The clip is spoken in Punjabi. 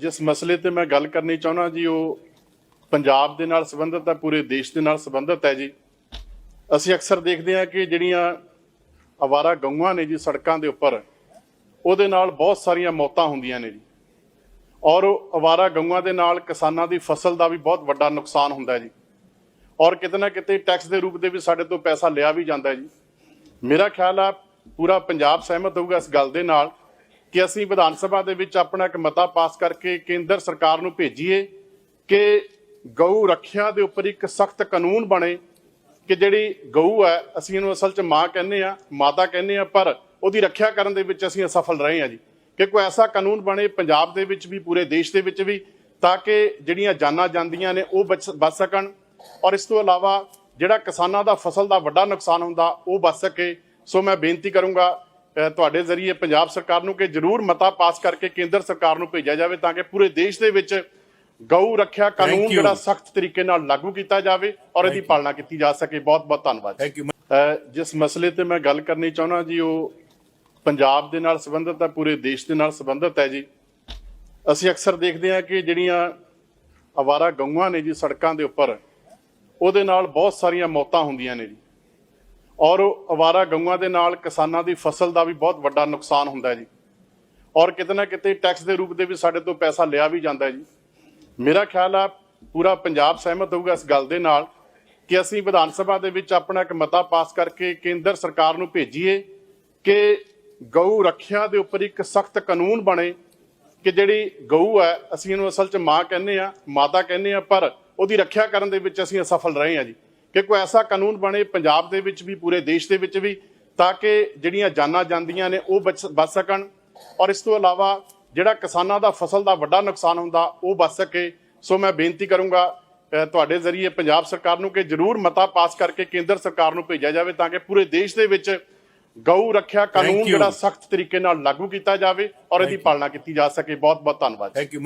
ਜਿਸ ਮਸਲੇ ਤੇ ਮੈਂ ਗੱਲ ਕਰਨੀ ਚਾਹੁੰਦਾ ਜੀ, ਉਹ ਪੰਜਾਬ ਦੇ ਨਾਲ ਸੰਬੰਧਿਤ ਹੈ, ਪੂਰੇ ਦੇਸ਼ ਦੇ ਨਾਲ ਸੰਬੰਧਿਤ ਹੈ ਜੀ। ਅਸੀਂ ਅਕਸਰ ਦੇਖਦੇ ਹਾਂ ਕਿ ਜਿਹੜੀਆਂ ਅਵਾਰਾ ਗਊਆਂ ਨੇ ਜੀ ਸੜਕਾਂ ਦੇ ਉੱਪਰ, ਉਹਦੇ ਨਾਲ ਬਹੁਤ ਸਾਰੀਆਂ ਮੌਤਾਂ ਹੁੰਦੀਆਂ ਨੇ ਜੀ। ਔਰ ਉਹ ਅਵਾਰਾ ਗਊਆਂ ਦੇ ਨਾਲ ਕਿਸਾਨਾਂ ਦੀ ਫਸਲ ਦਾ ਵੀ ਬਹੁਤ ਵੱਡਾ ਨੁਕਸਾਨ ਹੁੰਦਾ ਜੀ। ਔਰ ਕਿਤੇ ਨਾ ਕਿਤੇ ਟੈਕਸ ਦੇ ਰੂਪ ਦੇ ਵੀ ਸਾਡੇ ਤੋਂ ਪੈਸਾ ਲਿਆ ਵੀ ਜਾਂਦਾ ਜੀ। ਮੇਰਾ ਖਿਆਲ ਆ, ਪੂਰਾ ਪੰਜਾਬ ਸਹਿਮਤ ਹੋਊਗਾ ਇਸ ਗੱਲ ਦੇ ਨਾਲ ਕਿ ਅਸੀਂ ਵਿਧਾਨ ਸਭਾ ਦੇ ਵਿੱਚ ਆਪਣਾ ਇੱਕ ਮਤਾ ਪਾਸ ਕਰਕੇ ਕੇਂਦਰ ਸਰਕਾਰ ਨੂੰ ਭੇਜੀਏ ਕਿ ਗਊ ਰੱਖਿਆ ਦੇ ਉੱਪਰ ਇੱਕ ਸਖਤ ਕਾਨੂੰਨ ਬਣੇ ਕਿ ਜਿਹੜੀ ਗਊ ਹੈ, ਅਸੀਂ ਇਹਨੂੰ ਅਸਲ 'ਚ ਮਾਂ ਕਹਿੰਦੇ ਆ ਮਾਤਾ ਕਹਿੰਦੇ ਆ ਪਰ ਉਹਦੀ ਰੱਖਿਆ ਕਰਨ ਦੇ ਵਿੱਚ ਅਸੀਂ ਅਸਫਲ ਰਹੇ ਹਾਂ ਜੀ। ਕਿ ਕੋਈ ਐਸਾ ਕਾਨੂੰਨ ਬਣੇ ਪੰਜਾਬ ਦੇ ਵਿੱਚ ਵੀ, ਪੂਰੇ ਦੇਸ਼ ਦੇ ਵਿੱਚ ਵੀ, ਤਾਂ ਕਿ ਜਿਹੜੀਆਂ ਜਾਨਾਂ ਜਾਂਦੀਆਂ ਨੇ ਉਹ ਬਚ ਬਚ ਸਕਣ ਔਰ ਇਸ ਤੋਂ ਇਲਾਵਾ ਜਿਹੜਾ ਕਿਸਾਨਾਂ ਦਾ ਫਸਲ ਦਾ ਵੱਡਾ ਨੁਕਸਾਨ ਹੁੰਦਾ ਉਹ ਬਚ ਸਕੇ। ਸੋ ਮੈਂ ਬੇਨਤੀ ਕਰੂੰਗਾ ਤੁਹਾਡੇ ਜ਼ਰੀਏ ਪੰਜਾਬ ਸਰਕਾਰ ਨੂੰ ਕਿ ਜ਼ਰੂਰ ਮਤਾ ਪਾਸ ਕਰਕੇ ਕੇਂਦਰ ਸਰਕਾਰ ਨੂੰ ਭੇਜਿਆ ਜਾਵੇ ਤਾਂ ਕਿ ਪੂਰੇ ਦੇਸ਼ ਦੇ ਵਿੱਚ ਗਊ ਰੱਖਿਆ ਕਾਨੂੰਨ. ਜਿਹੜਾ ਸਖਤ ਤਰੀਕੇ ਨਾਲ ਲਾਗੂ ਕੀਤਾ ਜਾਵੇ ਔਰ ਇਹਦੀ ਪਾਲਣਾ ਕੀਤੀ ਜਾ ਸਕੇ। ਬਹੁਤ ਬਹੁਤ ਧੰਨਵਾਦ ਥੈਂਕ ਯੂ ਅ, ਜਿਸ ਮਸਲੇ ਤੇ ਮੈਂ ਗੱਲ ਕਰਨੀ ਚਾਹੁੰਦਾ ਜੀ ਉਹ ਪੰਜਾਬ ਦੇ ਨਾਲ ਸੰਬੰਧਿਤ ਹੈ ਪੂਰੇ ਦੇਸ਼ ਦੇ ਨਾਲ ਸੰਬੰਧਿਤ ਹੈ ਜੀ। ਅਸੀਂ ਅਕਸਰ ਦੇਖਦੇ ਹਾਂ ਕਿ ਜਿਹੜੀਆਂ ਅਵਾਰਾ ਗਊਆਂ ਨੇ ਜੀ ਸੜਕਾਂ ਦੇ ਉੱਪਰ ਉਹਦੇ ਨਾਲ ਬਹੁਤ ਸਾਰੀਆਂ ਮੌਤਾਂ ਹੁੰਦੀਆਂ ਨੇ ਜੀ। ਔਰ ਉਹ ਅਵਾਰਾ ਗਊਆਂ ਦੇ ਨਾਲ ਕਿਸਾਨਾਂ ਦੀ ਫਸਲ ਦਾ ਵੀ ਬਹੁਤ ਵੱਡਾ ਨੁਕਸਾਨ ਹੁੰਦਾ ਹੈ ਜੀ। ਔਰ ਕਿਤੇ ਨਾ ਕਿਤੇ ਟੈਕਸ ਦੇ ਰੂਪ ਦੇ ਵੀ ਸਾਡੇ ਤੋਂ ਪੈਸਾ ਲਿਆ ਵੀ ਜਾਂਦਾ ਜੀ। ਮੇਰਾ ਖਿਆਲ ਆ, ਪੂਰਾ ਪੰਜਾਬ ਸਹਿਮਤ ਹੋਊਗਾ ਇਸ ਗੱਲ ਦੇ ਨਾਲ ਕਿ ਅਸੀਂ ਵਿਧਾਨ ਸਭਾ ਦੇ ਵਿੱਚ ਆਪਣਾ ਇੱਕ ਮਤਾ ਪਾਸ ਕਰਕੇ ਕੇਂਦਰ ਸਰਕਾਰ ਨੂੰ ਭੇਜੀਏ ਕਿ ਗਊ ਰੱਖਿਆ ਦੇ ਉੱਪਰ ਇੱਕ ਸਖਤ ਕਾਨੂੰਨ ਬਣੇ ਕਿ ਜਿਹੜੀ ਗਊ ਹੈ, ਅਸੀਂ ਇਹਨੂੰ ਅਸਲ 'ਚ ਮਾਂ ਕਹਿੰਦੇ ਆ ਮਾਤਾ ਕਹਿੰਦੇ ਆ ਪਰ ਉਹਦੀ ਰੱਖਿਆ ਕਰਨ ਦੇ ਵਿੱਚ ਅਸੀਂ ਅਸਫਲ ਰਹੇ ਹਾਂ ਜੀ। ਕਿ ਕੋਈ ਐਸਾ ਕਾਨੂੰਨ ਬਣੇ ਪੰਜਾਬ ਦੇ ਵਿੱਚ ਵੀ ਪੂਰੇ ਦੇਸ਼ ਦੇ ਵਿੱਚ ਵੀ ਤਾਂ ਕਿ ਜਿਹੜੀਆਂ ਜਾਨਾਂ ਜਾਂਦੀਆਂ ਨੇ ਉਹ ਬਚ ਸਕਣ ਔਰ ਇਸ ਤੋਂ ਇਲਾਵਾ ਜਿਹੜਾ ਕਿਸਾਨਾਂ ਦਾ ਫਸਲ ਦਾ ਵੱਡਾ ਨੁਕਸਾਨ ਹੁੰਦਾ ਉਹ ਬਚ ਸਕੇ। ਸੋ ਮੈਂ ਬੇਨਤੀ ਕਰੂੰਗਾ ਤੁਹਾਡੇ ਜ਼ਰੀਏ ਪੰਜਾਬ ਸਰਕਾਰ ਨੂੰ ਕਿ ਜ਼ਰੂਰ ਮਤਾ ਪਾਸ ਕਰਕੇ ਕੇਂਦਰ ਸਰਕਾਰ ਨੂੰ ਭੇਜਿਆ ਜਾਵੇ ਤਾਂ ਕਿ ਪੂਰੇ ਦੇਸ਼ ਦੇ ਵਿੱਚ ਗਊ ਰੱਖਿਆ ਕਾਨੂੰਨ. ਜਿਹੜਾ ਸਖਤ ਤਰੀਕੇ ਨਾਲ ਲਾਗੂ ਕੀਤਾ ਜਾਵੇ ਔਰ ਇਹਦੀ ਪਾਲਣਾ ਕੀਤੀ ਜਾ ਸਕੇ। ਬਹੁਤ ਬਹੁਤ ਧੰਨਵਾਦ। Thank you